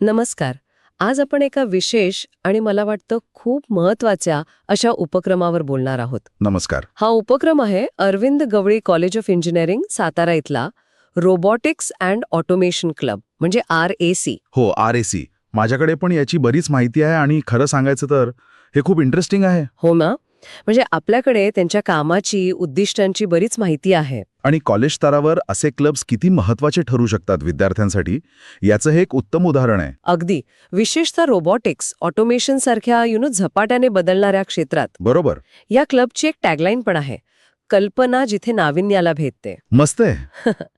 नमस्कार. आज आपण एका विशेष आणि मला वाटतं खूप महत्त्वाच्या अशा उपक्रमावर बोलणार आहोत. नमस्कार. हा उपक्रम आहे Arvind Gawali college of engineering Satara इथला रोबोटिक्स अँड ऑटोमेशन क्लब म्हणजे आर ए सी. हो आर ए सी. माझ्याकडे पण याची बरीच माहिती आहे आणि खरं सांगायचं तर हे खूप इंटरेस्टिंग आहे. हो ना? म्हणजे आपल्याकडे त्यांच्या कामाची उद्दिष्टांची बरीच माहिती आहे. आणि कॉलेज स्तरावर असे क्लब्स किती महत्त्वाचे ठरू शकतात विद्यार्थ्यांसाठी? याचं हे एक उत्तम उदाहरण आहे. अगदी. विशेषतः रोबोटिक्स ऑटोमेशन सारख्या यु नो झपाट्याने बदलणाऱ्या क्षेत्रात. बरोबर. या क्लबची एक टॅगलाईन पण आहे. कल्पना जिथे नाविन्याला भेटते. मस्त आहे.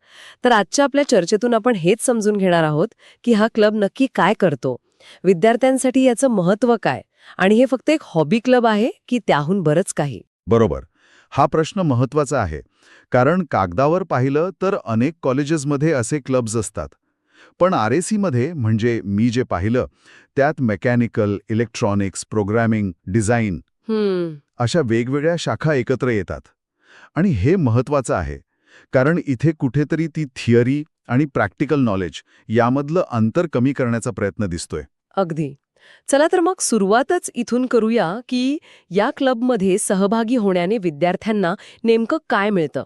तर आजच्या आपल्या चर्चेतून आपण हेच समजून घेणार आहोत की हा क्लब नक्की काय करतो. विद्यार्थ्यांसाठी याचं महत्त्व काय? आणि हे फक्त एक हॉबी क्लब आहे की त्याहून बरंच काही. बरोबर. हा प्रश्न महत्त्वाचा आहे. कारण कागदावर पाहिलं तर अनेक कॉलेजेसमध्ये असे क्लब्स असतात. पण आर ए सीमध्ये म्हणजे मी जे पाहिलं त्यात मेकॅनिकल इलेक्ट्रॉनिक्स प्रोग्रॅमिंग डिझाईन अशा वेगवेगळ्या शाखा एकत्र येतात. आणि हे महत्वाचं आहे. कारण इथे कुठेतरी ती थिअरी आणि प्रॅक्टिकल नॉलेज यामधलं अंतर कमी करण्याचा प्रयत्न दिसतोय. अगदी. चला तर मग सुरुवातच इथून करूया की या क्लबमध्ये सहभागी होण्याने विद्यार्थ्यांना नेमकं काय मिळतं.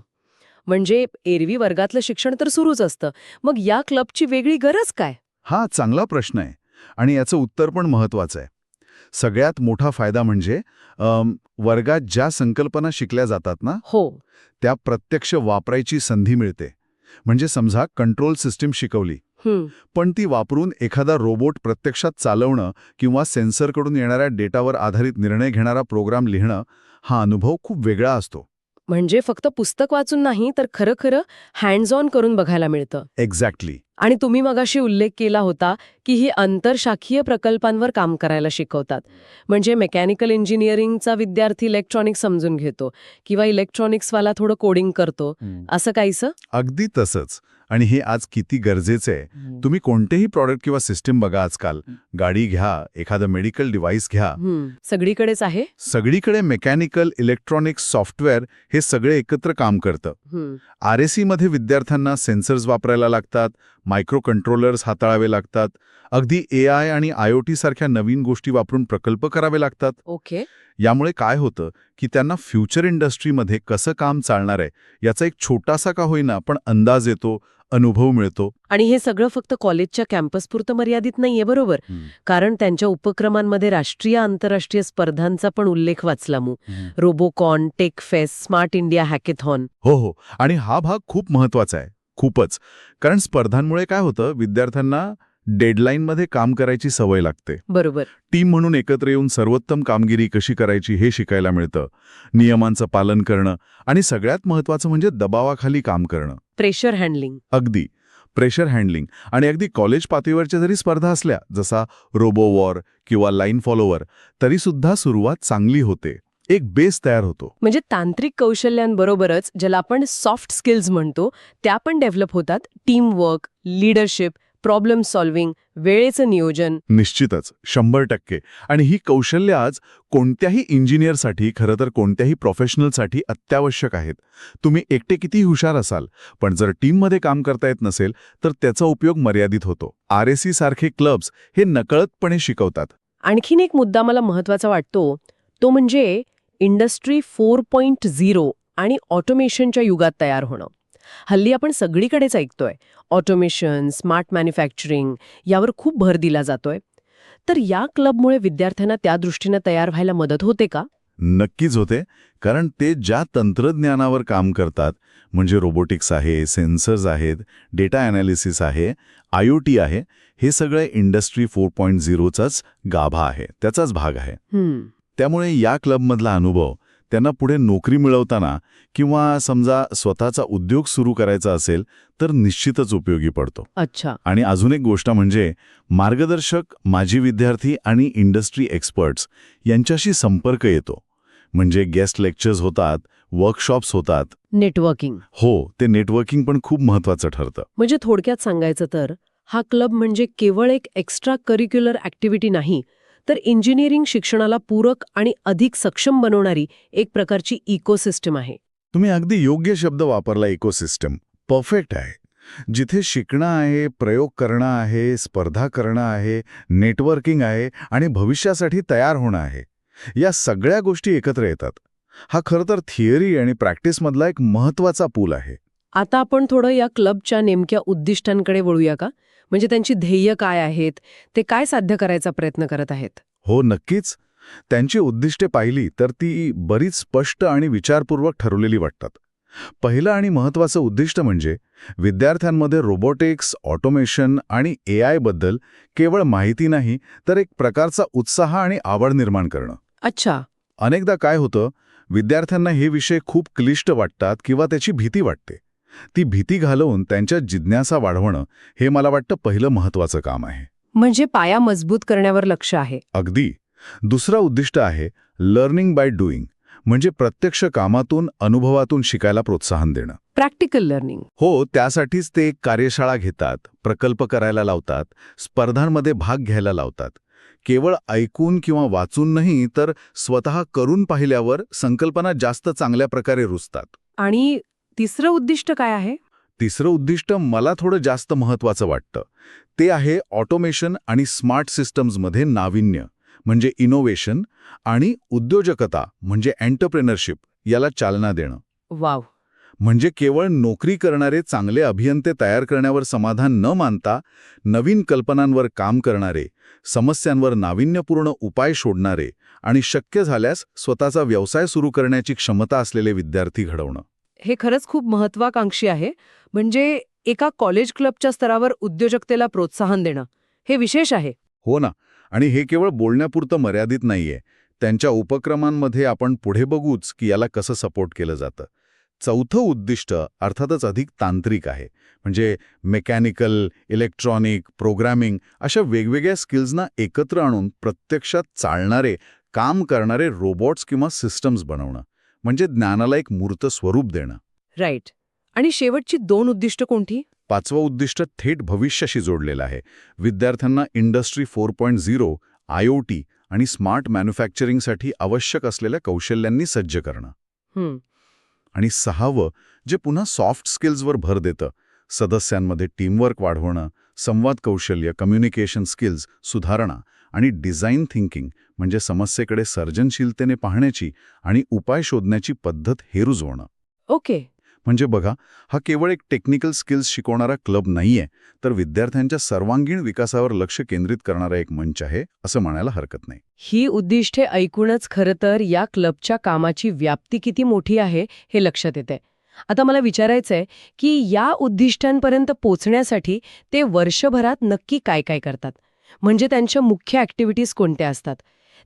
म्हणजे एरवी वर्गातलं शिक्षण तर सुरूच असतं. मग या क्लबची वेगळी गरज काय? हा चांगला प्रश्न आहे. आणि याचं उत्तर पण महत्वाचं आहे. सगळ्यात मोठा फायदा म्हणजे वर्गात ज्या संकल्पना शिकल्या जातात ना हो. त्या प्रत्यक्ष वापरायची संधी मिळते. म्हणजे समजा कंट्रोल सिस्टीम शिकवली. पण ती वापरून एखादा रोबोट प्रत्यक्षात चालवणं किंवा सेन्सरकडून येणाऱ्या डेटावर आधारित निर्णय घेणारा प्रोग्राम लिहिणं हा अनुभव खूप वेगळा असतो. म्हणजे फक्त पुस्तक वाचून नाही तर खरं खरं हँड्स ऑन करून बघायला मिळतं. एक्झॅक्टली आणि तुम्ही मगाशी उल्लेख केला होता की ही आंतरशाखीय प्रकल्पांवर काम करायला शिकवतात. म्हणजे मेकॅनिकल इंजिनिअरिंगचा विद्यार्थी इलेक्ट्रॉनिक्स समजून घेतो किंवा इलेक्ट्रॉनिक्सवाला थोडं कोडिंग करतो. असं काहीसं? अगदी तसंच. आणि हे आज किती गरजेचं आहे. तुम्ही कोणतेही प्रॉडक्ट किंवा सिस्टीम बघा आजकाल. गाडी घ्या एखादं मेडिकल डिव्हाइस घ्या. सगळीकडेच आहे? सगळीकडे मेकॅनिकल इलेक्ट्रॉनिक्स सॉफ्टवेअर हे सगळे एकत्र काम करतं. आर ए सीमध्ये विद्यार्थ्यांना सेन्सर्स वापरायला लागतात. मायक्रो कंट्रोलर्स हाताळावे लागतात. अगदी ए आय आणि आय ओ टी सारख्या नवीन गोष्टी वापरून प्रकल्प करावे लागतात. ओके. यामुळे काय होतं की त्यांना फ्युचर इंडस्ट्रीमध्ये कसं काम चालणार आहे याचा एक छोटासा का होईना पण अंदाज येतो अनुभव मिळतो. आणि हे सगळं फक्त कॉलेजच्या कॅम्पसपुरतं मर्यादित नाहीये बरोबर? कारण त्यांच्या उपक्रमांमध्ये राष्ट्रीय आंतरराष्ट्रीय स्पर्धांचा पण उल्लेख वाचला मू. Robocon tech fest Smart India Hackathon. हो हो. आणि हा भाग खूप महत्त्वाचा आहे. खूपच. कारण स्पर्धांमुळे काय होतं विद्यार्थ्यांना डेडलाईनमध्ये काम करायची सवय लागते. बरोबर. टीम म्हणून एकत्र येऊन सर्वोत्तम कामगिरी कशी करायची हे शिकायला मिळतं. नियमांचं पालन करणं आणि सगळ्यात महत्वाचं म्हणजे दबावाखाली काम करणं. Pressure handling. अगदी. Pressure handling. आणि अगदी कॉलेज पातळीवरच्या जरी स्पर्धा असल्या जसा रोबो वॉर किंवा लाईन फॉलोवर तरीसुद्धा सुरुवात चांगली होते. एक बेस तयार होतो. म्हणजे तांत्रिक कौशल्यांबरोबरच ज्याला आपण सॉफ्ट स्किल्स म्हणतो त्या पण डेव्हलप होतात. टीमवर्क लीडरशिप प्रॉब्लेम सॉल्व्हिंग वेळेचं नियोजन. निश्चितच शंभर टक्के. आणि ही कौशल्य आज कोणत्याही इंजिनियरसाठी खरं तर कोणत्याही प्रोफेशनलसाठी अत्यावश्यक आहेत. तुम्ही एकटे किती हुशार असाल पण जर टीममध्ये काम करता येत नसेल तर त्याचा उपयोग मर्यादित होतो. आर ए सी सारखे क्लब्स हे नकळतपणे शिकवतात. आणखीन एक मुद्दा मला महत्त्वाचा वाटतो तो म्हणजे इंडस्ट्री फोर पॉइंट झिरो आणि ऑटोमेशनच्या युगात तयार होणं. हल्ली आपण सगळीकडेच ऐकतोय ऑटोमेशन स्मार्ट मॅन्युफॅक्चरिंग यावर खूप भर दिला जातोय. तर या क्लबमुळे विद्यार्थ्यांना त्या दृष्टीनं तयार व्हायला मदत होते का? नक्कीच होते कारण ते ज्या तंत्रज्ञानावर काम करतात म्हणजे रोबोटिक्स आहे सेन्सर्स आहेत डेटा ॲनालिसिस आहे आय ओ टी आहे हे सगळे इंडस्ट्री फोर पॉईंट झिरोचाच गाभा आहे त्याचाच भाग आहे. त्यामुळे या क्लबमधला अनुभव त्यांना पुढे नोकरी मिळवताना किंवा समजा स्वतःचा उद्योग सुरू करायचा असेल तर निश्चितच उपयोगी पडतो. अच्छा. आणि अजून एक गोष्ट म्हणजे मार्गदर्शक माजी विद्यार्थी आणि इंडस्ट्री एक्सपर्ट्स यांच्याशी संपर्क येतो. म्हणजे गेस्ट लेक्चर्स होतात वर्कशॉप्स होतात. नेटवर्किंग हो ते नेटवर्किंग पण खूप महत्वाचं ठरतं. म्हणजे थोडक्यात सांगायचं तर हा क्लब म्हणजे केवळ एक एक्स्ट्रा करिक्युलर ॲक्टिव्हिटी नाही तर इंजिनिअरिंग शिक्षणाला पूरक आणि अधिक सक्षम बनवणारी एक प्रकारची इकोसिस्टम आहे. तुम्ही अगदी योग्य शब्द वापरला इकोसिस्टम. परफेक्ट आहे. जिथे शिकणं आहे प्रयोग करणं आहे स्पर्धा करणं आहे नेटवर्किंग आहे आणि भविष्यासाठी तयार होणं आहे या सगळ्या गोष्टी एकत्र येतात. हा खरं तर थिअरी आणि प्रॅक्टिसमधला एक महत्त्वाचा पूल आहे. आता आपण थोडं या क्लबच्या नेमक्या उद्दिष्टांकडे वळूया का? म्हणजे त्यांची ध्येय काय आहेत? ते काय साध्य करायचा प्रयत्न करत आहेत? हो नक्कीच. त्यांची उद्दिष्टे पाहिली तर ती बरीच स्पष्ट आणि विचारपूर्वक ठरवलेली वाटतात. पहिलं आणि महत्त्वाचं उद्दिष्ट म्हणजे विद्यार्थ्यांमध्ये रोबोटिक्स ऑटोमेशन आणि ए आयबद्दल केवळ माहिती नाही तर एक प्रकारचा उत्साह आणि आवड निर्माण करणं. अच्छा. अनेकदा काय होतं विद्यार्थ्यांना हे विषय खूप क्लिष्ट वाटतात किंवा त्याची भीती वाटते. ती भीती घालवून त्यांच्या जिज्ञासा वाढवणं हे मला वाटतं पहिलं महत्त्वाचं काम आहे. म्हणजे पाया मजबूत करण्यावर लक्ष आहे. अगदी. दुसरा उद्दिष्ट आहे लर्निंग बाय डुईंग म्हणजे प्रत्यक्ष कामातून अनुभवातून शिकायला प्रोत्साहन देणं. प्रॅक्टिकल लर्निंग हो त्यासाठीच ते कार्यशाळा घेतात प्रकल्प करायला लावतात स्पर्धांमध्ये भाग घ्यायला लावतात. केवळ ऐकून किंवा वाचून नाही तर स्वतः करून पाहिल्यावर संकल्पना जास्त चांगल्या प्रकारे रुजतात. आणि तिसरं उद्दिष्ट काय आहे? तिसरं उद्दिष्ट मला थोडं जास्त महत्वाचं वाटतं. ते आहे ऑटोमेशन आणि स्मार्ट सिस्टम्समध्ये नाविन्य म्हणजे इनोव्हेशन आणि उद्योजकता म्हणजे एंटरप्रेनरशिप याला चालना देणं. वाव. म्हणजे केवळ नोकरी करणारे चांगले अभियंते तयार करण्यावर समाधान न मानता नवीन कल्पनांवर काम करणारे समस्यांवर नाविन्यपूर्ण उपाय शोधणारे आणि शक्य झाल्यास स्वतःचा व्यवसाय सुरू करण्याची क्षमता असलेले विद्यार्थी घडवणं. हे खरंच खूप महत्वाकांक्षी आहे. म्हणजे एका कॉलेज क्लबच्या स्तरावर उद्योजकतेला प्रोत्साहन देणं हे विशेष आहे. हो ना. आणि हे केवळ बोलण्यापुरतं मर्यादित नाहीये. त्यांच्या उपक्रमांमध्ये आपण पुढे बघूच की याला कसं सपोर्ट केलं जातं. चौथं उद्दिष्ट अर्थातच अधिक तांत्रिक आहे. म्हणजे मेकॅनिकल इलेक्ट्रॉनिक प्रोग्रॅमिंग अशा वेगवेगळ्या स्किल्सना एकत्र आणून प्रत्यक्षात चालणारे काम करणारे रोबोट्स किंवा सिस्टम्स बनवणं. म्हणजे ज्ञानाला एक मूर्त स्वरूप देणं. राईट. आणि शेवटची दोन उद्दिष्ट कोणती? पाचवं उद्दिष्ट थेट भविष्याशी जोडलेलं आहे. विद्यार्थ्यांना industry four point zero I O T आणि स्मार्ट मॅन्युफॅक्चरिंगसाठी आवश्यक असलेल्या कौशल्यांनी सज्ज करणं. आणि सहावं जे पुन्हा सॉफ्ट स्किल्सवर भर देतं. सदस्यांमध्ये टीमवर्क वाढवणं संवाद कौशल्य कम्युनिकेशन स्किल्स सुधारणा आणि डिझाईन थिंकिंग म्हणजे समस्येकडे सर्जनशीलतेने पाहण्याची आणि उपाय शोधण्याची पद्धत हे रुजवणं ओके. म्हणजे बघा हा केवळ एक टेक्निकल स्किल्स शिकवणारा क्लब नाहीये तर विद्यार्थ्यांच्या सर्वांगीण विकासावर लक्ष केंद्रित करणारा एक मंच आहे असं म्हणायला हरकत नाही. ही उद्दिष्टे ऐकूनच खरं तर या क्लबच्या कामाची व्याप्ती किती मोठी आहे हे लक्षात येते आता मला विचारायचंय की या उद्दिष्टांपर्यंत पोचण्यासाठी ते वर्षभरात नक्की काय काय करतात? म्हणजे त्यांच्या मुख्य ॲक्टिव्हिटीज कोणत्या असतात?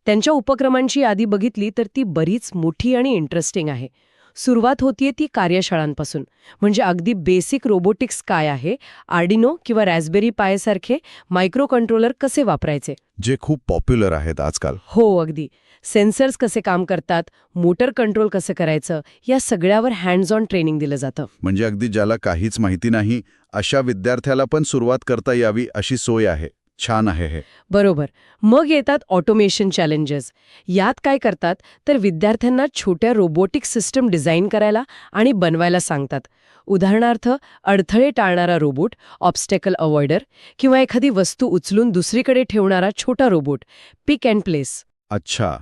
त्यांच्या उपक्रमांची यादी बघितली तर ती बरीच मोठी आणि इंटरेस्टिंग आहे. सुरुवात होतीये ती कार्यशाळांपासून. म्हणजे अगदी बेसिक रोबोटिक्स काय आहे? आर्डिनो किंवा रॅस्बेरी पायसारखे मायक्रो कंट्रोलर कसे वापरायचे? जे खूप पॉप्युलर आहेत आजकाल. हो अगदी. सेन्सर्स कसे काम करतात? मोटर कंट्रोल कसं करायचं? या सगळ्यावर हँड्स ऑन ट्रेनिंग दिलं जातं. म्हणजे अगदी ज्याला काहीच माहिती नाही अशा विद्यार्थ्याला पण सुरुवात करता यावी अशी सोय आहे. छान आहे हे. बरोबर. मग येतात ऑटोमेशन चॅलेंजेस यात काय करतात? तर विद्यार्थ्यांना छोट्या रोबोटिक सिस्टम डिझाईन करायला आणि बनवायला सांगतात. उदाहरणार्थ अडथळे टाळणारा रोबोट ऑब्स्टेकल अवॉइडर किंवा एखादी वस्तू उचलून दुसरीकडे ठेवणारा छोटा रोबोट पिक अँड प्लेस अच्छा.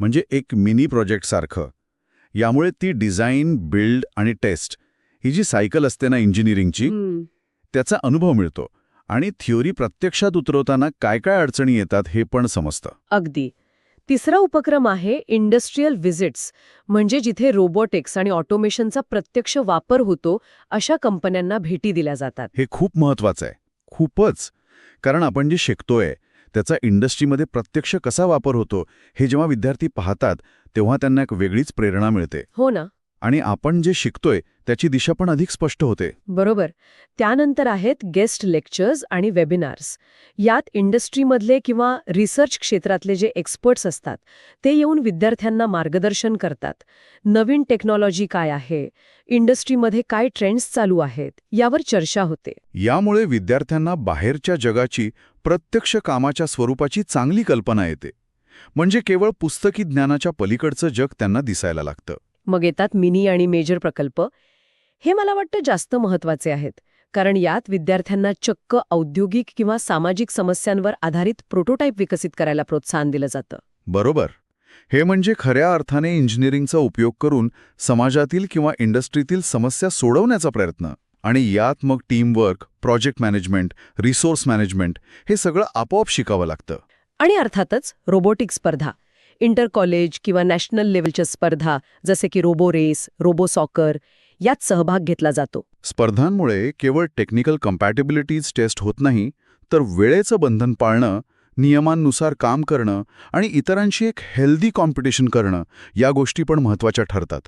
म्हणजे एक मिनी प्रोजेक्ट सारखं. यामुळे ती डिझाईन बिल्ड आणि टेस्ट ही जी सायकल असते ना इंजिनिअरिंगची त्याचा अनुभव मिळतो. आणि थिओरी प्रत्यक्षात उतरवताना काय काय अडचणी येतात हे पण समजतं. अगदी. तिसरा उपक्रम आहे इंडस्ट्रीयल व्हिजिट्स म्हणजे जिथे रोबोटिक्स आणि ऑटोमेशनचा प्रत्यक्ष वापर होतो अशा कंपन्यांना भेटी दिल्या जातात. हे खूप महत्वाचं आहे. खूपच. कारण आपण जे शिकतोय त्याचा इंडस्ट्रीमध्ये प्रत्यक्ष कसा वापर होतो हे जेव्हा विद्यार्थी पाहतात तेव्हा त्यांना एक वेगळीच प्रेरणा मिळते. हो ना. आणि आपण जे शिकतोय त्याची दिशा पण अधिक स्पष्ट होते. बरोबर. त्यानंतर आहेत गेस्ट लेक्चर्स आणि वेबिनार्स. यात इंडस्ट्रीमधले किंवा रिसर्च क्षेत्रातले जे एक्सपर्ट्स असतात ते येऊन विद्यार्थ्यांना मार्गदर्शन करतात. नवीन टेक्नॉलॉजी काय आहे? इंडस्ट्रीमध्ये काय ट्रेंड्स चालू आहेत? यावर चर्चा होते. यामुळे विद्यार्थ्यांना बाहेरच्या जगाची प्रत्यक्ष कामाच्या स्वरूपाची चांगली कल्पना येते. म्हणजे केवळ पुस्तकी ज्ञानाच्या पलीकडचं जग त्यांना दिसायला लागतं. मग येतात मिनी आणि मेजर प्रकल्प. हे मला वाटतं जास्त महत्त्वाचे आहेत. कारण यात विद्यार्थ्यांना चक्क औद्योगिक किंवा सामाजिक समस्यांवर आधारित प्रोटोटाईप विकसित करायला प्रोत्साहन दिलं जातं. बरोबर. हे म्हणजे खऱ्या अर्थाने इंजिनिअरिंगचा उपयोग करून समाजातील किंवा इंडस्ट्रीतील समस्या सोडवण्याचा प्रयत्न. आणि यात मग teamwork project management resource management हे सगळं आपोआप शिकावं लागतं. आणि अर्थातच रोबोटिक स्पर्धा. इंटर कॉलेज किंवा नॅशनल लेवलच्या स्पर्धा जसे की रोबो रेस रोबो सॉकर यात सहभाग घेतला जातो. स्पर्धांमुळे केवळ टेक्निकल कम्पॅटेबिलिटीज टेस्ट होत नाही तर वेळेचं बंधन पाळणं नियमांनुसार काम करणं आणि इतरांशी एक हेल्दी कॉम्पिटिशन करणं या गोष्टी पण महत्त्वाच्या ठरतात.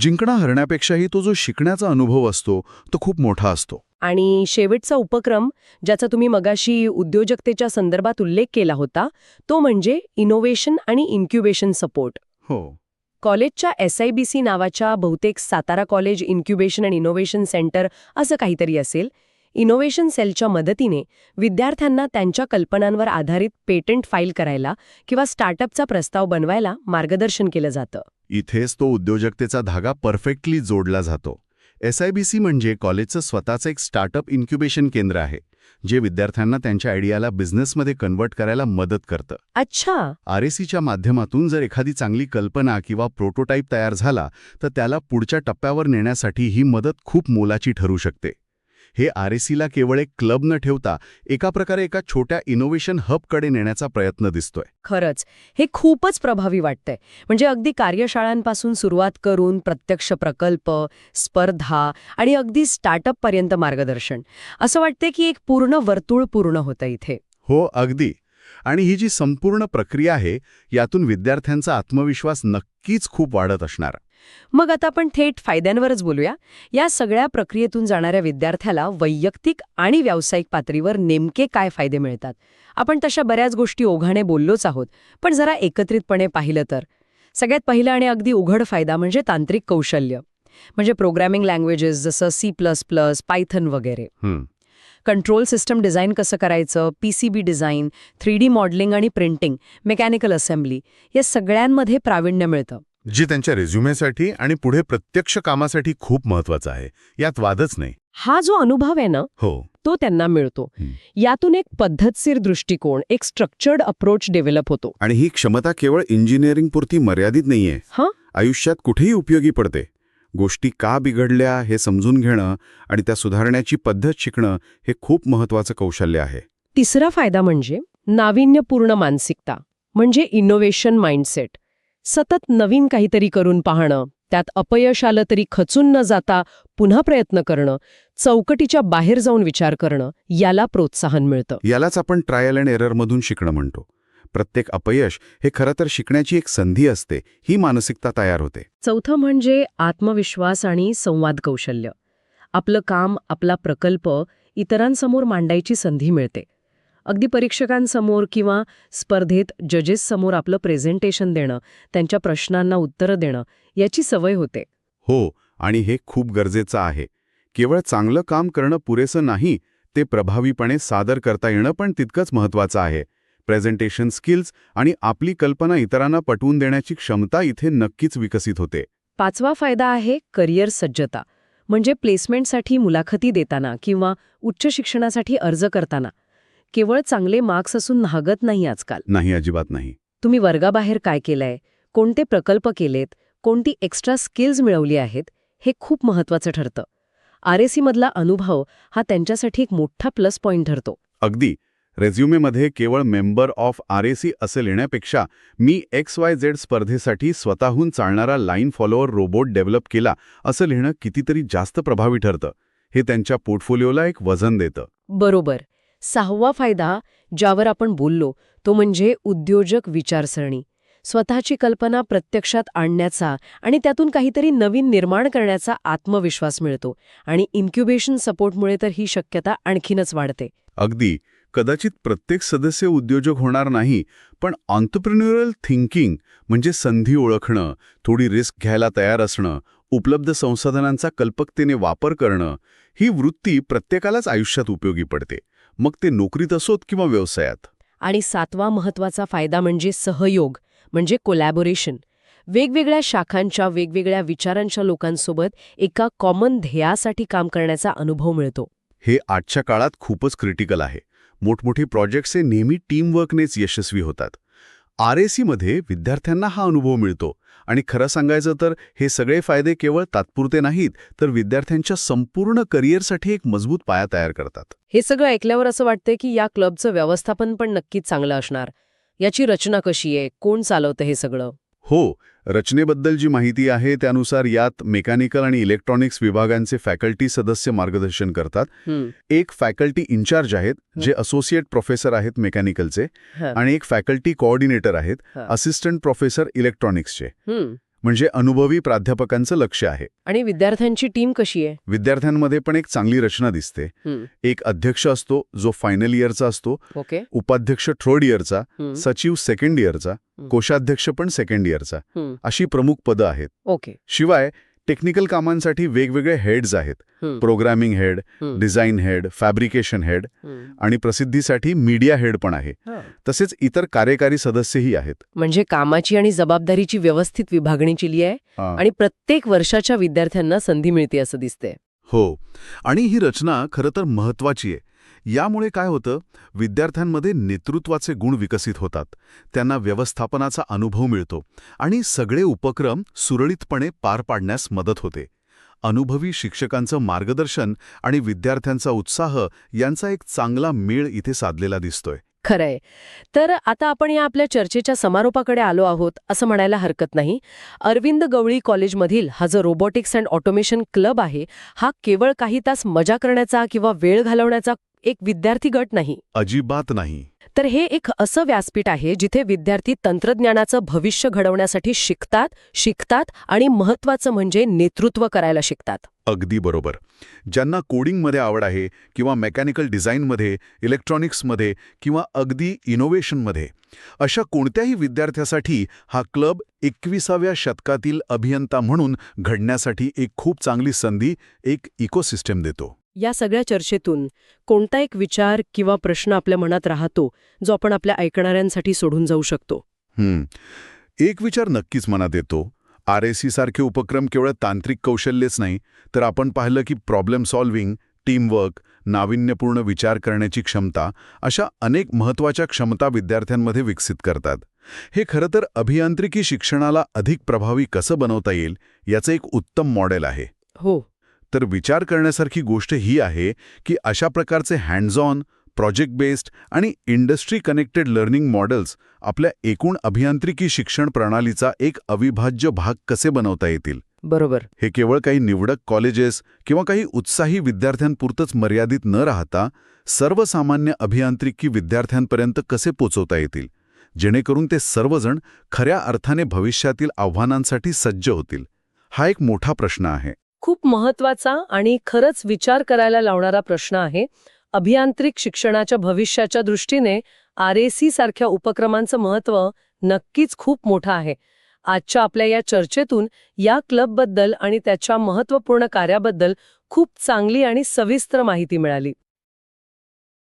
जिंकणं हरण्यापेक्षाही तो जो शिकण्याचा अनुभव असतो तो खूप मोठा असतो. आणि शेवटचा उपक्रम ज्याचा तुम्ही मगाशी उद्योजकतेच्या संदर्भात उल्लेख केला होता तो म्हणजे इनोव्हेशन आणि इन्क्युबेशन सपोर्ट हो. कॉलेजच्या एस आय बी सी नावाच्या बहुतेक Satara college incubation and innovation centre असं काहीतरी असेल. इनोव्हेशन सेलच्या मदतीने विद्यार्थ्यांना त्यांच्या कल्पनांवर आधारित पेटंट फाईल करायला किंवा स्टार्टअपचा प्रस्ताव बनवायला मार्गदर्शन केलं जातं. इथेच तो उद्योजकतेचा धागा परफेक्टली जोडला जातो. एस आय बी सी म्हणजे कॉलेजचं स्वतःचं एक स्टार्टअप इन्क्युबेशन केंद्र आहे. जे विद्यार्थ्यांना त्यांच्या आयडियाला बिझनेसमध्ये कन्वर्ट करायला मदत करतं. अच्छा. आर ए सीच्या माध्यमातून जर एखादी चांगली कल्पना किंवा प्रोटोटाईप तयार झाला तर त्याला पुढच्या टप्प्यावर नेण्यासाठी ही मदत खूप मोलाची ठरू शकते. हे आर ए सीला केवळ एक क्लब न ठेवता एका प्रकारे एका छोट्या इनोव्हेशन हबकडे नेण्याचा प्रयत्न दिसतोय. खरंच. हे खूपच प्रभावी वाटतंय. म्हणजे अगदी कार्यशाळांपासून सुरुवात करून प्रत्यक्ष प्रकल्प स्पर्धा आणि अगदी स्टार्टअपपर्यंत मार्गदर्शन. असं वाटते की एक पूर्ण वर्तुळ पूर्ण होतं इथे. हो अगदी. आणि ही जी संपूर्ण प्रक्रिया आहे यातून विद्यार्थ्यांचा आत्मविश्वास नक्कीच खूप वाढत असणार. मग आता आपण थेट फायद्यांवरच बोलूया. या सगळ्या प्रक्रियेतून जाणाऱ्या विद्यार्थ्याला वैयक्तिक आणि व्यावसायिक पातळीवर नेमके काय फायदे मिळतात? आपण तशा बऱ्याच गोष्टी ओघाने बोललोच आहोत पण जरा एकत्रितपणे पाहिलं तर. सगळ्यात पहिला आणि अगदी उघड फायदा म्हणजे तांत्रिक कौशल्य. म्हणजे प्रोग्रॅमिंग लँग्वेजेस जसं सी प्लस प्लस पायथन वगैरे. कंट्रोल सिस्टम डिझाईन कसं करायचं? P C B design three D modelling आणि प्रिंटिंग मेकॅनिकल असेंब्ली या सगळ्यांमध्ये प्रावीण्य मिळतं. जे त्यांच्या रेझ्युमेसाठी आणि पुढे प्रत्यक्ष कामासाठी खूप महत्वाचं आहे. यात वादच नाही. हा जो अनुभव आहे ना हो. तो त्यांना मिळतो. यातून एक पद्धतशीर दृष्टिकोन एक स्ट्रक्चर्ड अप्रोच डेव्हलप होतो. आणि ही क्षमता केवळ इंजिनिअरिंग पुरती मर्यादित नाहीये. हां? आयुष्यात कुठेही उपयोगी पडते. गोष्टी का बिघडल्या हे समजून घेणं आणि त्या सुधारण्याची पद्धत शिकणं हे खूप महत्वाचं कौशल्य आहे. तिसरा फायदा म्हणजे नाविन्यपूर्ण मानसिकता म्हणजे इनोव्हेशन माइंडसेट सतत नवीन काहीतरी करून पाहणं त्यात अपयश आलं तरी खचून न जाता पुन्हा प्रयत्न करणं चौकटीच्या बाहेर जाऊन विचार करणं याला प्रोत्साहन मिळतं. यालाच आपण ट्रायल अँड एररमधून शिकणं म्हणतो. प्रत्येक अपयश हे खरं तर शिकण्याची एक संधी असते ही मानसिकता तयार होते. चौथं म्हणजे आत्मविश्वास आणि संवाद कौशल्य. आपलं काम आपला प्रकल्प इतरांसमोर मांडायची संधी मिळते. अगदी परीक्षकांसमोर किंवा स्पर्धेत जजेससमोर आपलं प्रेझेंटेशन देणं त्यांच्या प्रश्नांना उत्तरं देणं याची सवय होते. हो आणि हे खूप गरजेचं आहे. केवळ चांगलं काम करणं पुरेसं नाही ते प्रभावीपणे सादर करता येणं पण तितकंच महत्वाचं आहे. प्रेझेंटेशन स्किल्स आणि आपली कल्पना इतरांना पटवून देण्याची क्षमता इथे नक्कीच विकसित होते. पाचवा फायदा आहे करिअर सज्जता. म्हणजे प्लेसमेंटसाठी मुलाखती देताना किंवा उच्च शिक्षणासाठी अर्ज करताना. केवळ चांगले मार्क्स असून नाहगत नाही आजकाल. नाही अजिबात नाही. तुम्ही वर्गाबाहेर काय केलंय? कोणते प्रकल्प केलेत? कोणती एक्स्ट्रा स्किल्स मिळवली आहेत? हे खूप महत्वाचं ठरतं. आर मधला अनुभव हा त्यांच्यासाठी एक मोठा प्लस पॉइंट ठरतो. अगदी. रेझ्युमेमध्ये केवळ मेंबर ऑफ आर असे लिहिण्यापेक्षा मी एक्स वाय झेड स्पर्धेसाठी स्वतःहून चालणारा लाईन फॉलोअर रोबोट डेव्हलप केला असं लिहिणं कितीतरी जास्त प्रभावी ठरतं. हे त्यांच्या पोर्टफोलिओला एक वजन देतं. बरोबर. सहावा फायदा ज्यावर आपण बोललो तो म्हणजे उद्योजक विचारसरणी. स्वतःची कल्पना प्रत्यक्षात आणण्याचा आणि त्यातून काहीतरी नवीन निर्माण करण्याचा आत्मविश्वास मिळतो आणि इन्क्युबेशन सपोर्टमुळे तर ही शक्यता आणखीनच वाढते. अगदी. कदाचित प्रत्येक सदस्य उद्योजक होणार नाही पण ऑन्टरप्रिन्युअरल थिंकिंग म्हणजे संधी ओळखणं थोडी रिस्क घ्यायला तयार असणं उपलब्ध संसाधनांचा कल्पकतेने वापर करणं ही वृत्ती प्रत्येकालाच आयुष्यात उपयोगी पडते. मग ते नोकरीत असोत किंवा व्यवसायात? आणि सातवा महत्त्वाचा फायदा म्हणजे सहयोग म्हणजे कोलॅबोरेशन वेगवेगळ्या शाखांच्या वेगवेगळ्या विचारांच्या लोकांसोबत एका कॉमन ध्येयासाठी काम करण्याचा अनुभव मिळतो. हे आजच्या काळात खूपच क्रिटिकल आहे. मोठमोठी प्रोजेक्ट्स हे नेहमी टीमवर्कनेच यशस्वी होतात. आर ए सीमध्ये विद्यार्थ्यांना हा अनुभव मिळतो. आणि खरं सांगायचं तर हे सगळे फायदे केवळ तात्पुरते नाहीत तर विद्यार्थ्यांच्या संपूर्ण करिअरसाठी एक मजबूत पाया तयार करतात. हे सगळं ऐकल्यावर असं वाटतंय की या क्लबचं व्यवस्थापन पण नक्कीच चांगलं असणार. याची रचना कशी आहे? कोण चालवतं हे सगळं? हो रचनेबद्दल जी माहिती आहे त्यानुसार यात मेकॅनिकल आणि इलेक्ट्रॉनिक्स विभागांचे फॅकल्टी सदस्य मार्गदर्शन करतात. एक फॅकल्टी इन्चार्ज आहेत जे असोसिएट प्रोफेसर आहेत मेकॅनिकलचे आणि एक फॅकल्टी कोऑर्डिनेटर आहेत. असिस्टंट प्रोफेसर इलेक्ट्रॉनिक्सचे. म्हणजे अनुभवी प्राध्यापकांचं लक्ष आहे. आणि विद्यार्थ्यांची टीम कशी आहे? विद्यार्थ्यांमध्ये पण एक चांगली रचना दिसते. एक अध्यक्ष असतो जो फायनल इयरचा असतो. ओके. उपाध्यक्ष थर्ड इयरचा सचिव सेकंड इयरचा. कोषाध्यक्ष पण सेकंड इयरचा अशी प्रमुख पदं आहेत. ओके. शिवाय टेक्निकल कामांसाठी वेगवेगळे हेड्स आहेत. Programming head design head fabrication head. आणि प्रसिद्धीसाठी मीडिया हेड पण आहे. तसेच इतर कार्यकारी सदस्यही आहेत. म्हणजे कामाची आणि जबाबदारीची व्यवस्थित विभागणी केली आहे. आणि प्रत्येक वर्षाच्या विद्यार्थ्यांना संधी मिळते असं दिसते हो. आणि ही रचना खरं तर महत्वाची आहे. यामुळे काय होतं? विद्यार्थ्यांमध्ये नेतृत्वाचे गुण विकसित होतात. त्यांना व्यवस्थापनाचा अनुभव मिळतो आणि सगळे उपक्रम सुरळीतपणे पार पाडण्यास मदत होते. अनुभवी शिक्षकांचं मार्गदर्शन आणि विद्यार्थ्यांचा उत्साह यांचा एक चांगला मेळ इथे साधलेला दिसतोय. खरंय. तर आता आपण या आपल्या चर्चेच्या समारोपाकडे आलो आहोत असं म्हणायला हरकत नाही. अरविंद गवळी कॉलेजमधील हा जो रोबोटिक्स अँड ऑटोमेशन क्लब आहे हा केवळ काही तास मजा करण्याचा किंवा वेळ घालवण्याचा एक विद्यार्थी गट नाही. अजिबात नाही. तर हे एक असं व्यासपीठ आहे जिथे विद्यार्थी तंत्रज्ञानाचं भविष्य घडवण्यासाठी शिकतात शिकतात आणि महत्वाचं म्हणजे नेतृत्व करायला शिकतात. अगदी बरोबर. ज्यांना कोडिंगमध्ये आवड आहे किंवा मेकॅनिकल डिझाईनमध्ये इलेक्ट्रॉनिक्समध्ये किंवा अगदी इनोव्हेशनमध्ये अशा कोणत्याही विद्यार्थ्यासाठी हा क्लब एकविसाव्या शतकातील अभियंता म्हणून घडण्यासाठी एक खूप चांगली संधी एक इकोसिस्टम देतो. या सगळ्या चर्चेतून कोणता एक विचार किंवा प्रश्न आपल्या मनात राहतो जो आपण आपल्या ऐकणाऱ्यांसाठी सोडून जाऊ शकतो. एक विचार नक्कीच मनात येतो. आर ए सी सारखे उपक्रम केवळ तांत्रिक कौशल्यच नाही तर आपण पाहिलं की प्रॉब्लेम सॉल्व्हिंग टीमवर्क नाविन्यपूर्ण विचार करण्याची क्षमता अशा अनेक महत्त्वाच्या क्षमता विद्यार्थ्यांमध्ये विकसित करतात. हे खरं तर अभियांत्रिकी शिक्षणाला अधिक प्रभावी कसं बनवता येईल याचं एक उत्तम मॉडेल आहे. हो. तर विचार करण्यासारखी गोष्ट ही आहे की अशा प्रकारचे हँड्स ऑन प्रोजेक्ट बेस्ड आणि इंडस्ट्री कनेक्टेड लर्निंग मॉडेल्स आपल्या एकूण अभियांत्रिकी शिक्षण प्रणालीचा एक अविभाज्य भाग कसे बनवता येतील? बरोबर. हे केवळ काही निवडक कॉलेजेस किंवा काही उत्साही विद्यार्थ्यांपुरतंच मर्यादित न राहता सर्वसामान्य अभियांत्रिकी विद्यार्थ्यांपर्यंत कसे पोचवता येतील? जेणेकरून ते सर्वजण खऱ्या अर्थाने भविष्यातील आव्हानांसाठी सज्ज होतील? हा एक मोठा प्रश्न आहे. खूप महत्त्वाचा आणि खरंच विचार करायला लावणारा प्रश्न आहे. अभियांत्रिक शिक्षणाच्या भविष्याच्या दृष्टीने आर ए सी सारख्या उपक्रमांचं महत्त्व नक्कीच खूप मोठं आहे. आजच्या आपल्या या चर्चेतून या क्लबबद्दल आणि त्याच्या महत्त्वपूर्ण कार्याबद्दल खूप चांगली आणि सविस्तर माहिती मिळाली.